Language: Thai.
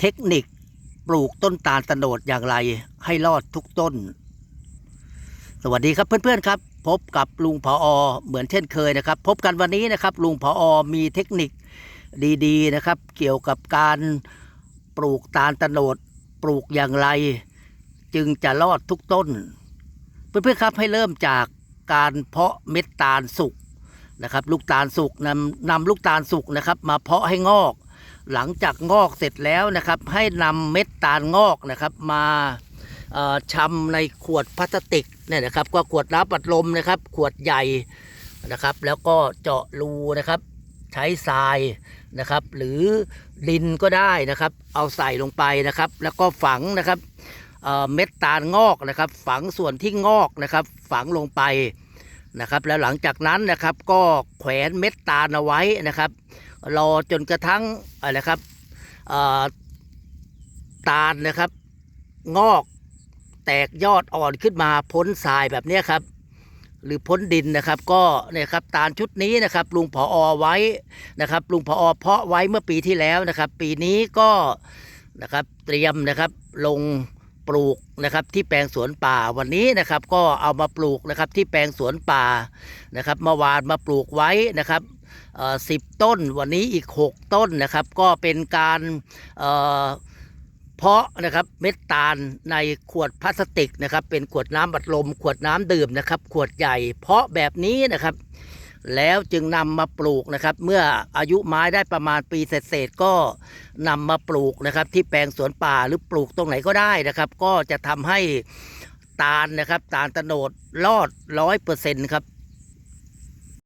เทคนิคปลูกต้นตาลตโนดอย่างไรให้รอดทุกต้น สวัสดีครับเพื่อนๆครับ พบกับลุงผออเหมือนเช่นเคยนะครับ พบกันวันนี้นะครับ ลุงผออมีเทคนิคดีๆนะครับ เกี่ยวกับการปลูกตาลตโนดปลูกอย่างไร จึงจะรอดทุกต้น เพื่อนๆครับให้เริ่มจากการเพาะเม็ดตาลสุกนะครับ ลูกตาลสุกนำนำลูกตาลสุกนะครับ มาเพาะให้งอก หลังจากงอกเสร็จแล้วนะครับ ให้นำเม็ดตาลงอกนะครับ มาเอ่ำในขวดพลาสติกเนี่ยนะครับ ก็ขวดน้ำปัดลมนะครับ ขวดใหญ่นะครับ แล้วก็เจาะรูนะครับ ใช้ทรายนะครับ หรือดินก็ได้นะครับ เอาใส่ลงไปนะครับ แล้วก็ฝังนะครับเเม็ดตาลงอกนะครับ ฝังส่วนที่งอกนะครับ ฝังลงไปนะครับ แล้วหลังจากนั้นนะครับก็แขวนเม็ดตาลเอาไว้นะครับ รอจนกระทั่งอะไรครับตาลนะครับ งอกแตกยอดอ่อนขึ้นมาพ้นทรายแบบนี้ครับ หรือพ้นดินนะครับ ก็เนี่ยครับตาลชุดนี้นะครับ ลุงผออไว้นะครับ ลุงผออเพาะไว้เมื่อปีที่แล้วนะครับ ปีนี้ก็นะครับเตรียมนะครับลงปลูกนะครับที่แปลงสวนป่าวันนี้นะครับ ก็เอามาปลูกนะครับที่แปลงสวนป่านะครับเมื่อวานมาปลูกไว้นะครับ สิบต้น วันนี้อีก 6 ต้นนะครับ ก็เป็นการเพาะนะครับเม็ดตาลในขวดพลาสติกนะครับ เป็นขวดน้ำบัดลม ขวดน้ำดื่มนะครับ ขวดใหญ่ เพาะแบบนี้นะครับ แล้วจึงนำมาปลูกนะครับ เมื่ออายุไม้ได้ประมาณปีเศษก็นำมาปลูกนะครับ ที่แปลงสวนป่าหรือปลูกตรงไหนก็ได้นะครับ ก็จะทำให้ตาลนะครับ ตาลตะโนดรอดร้อยเปอร์เซ็นต์ครับ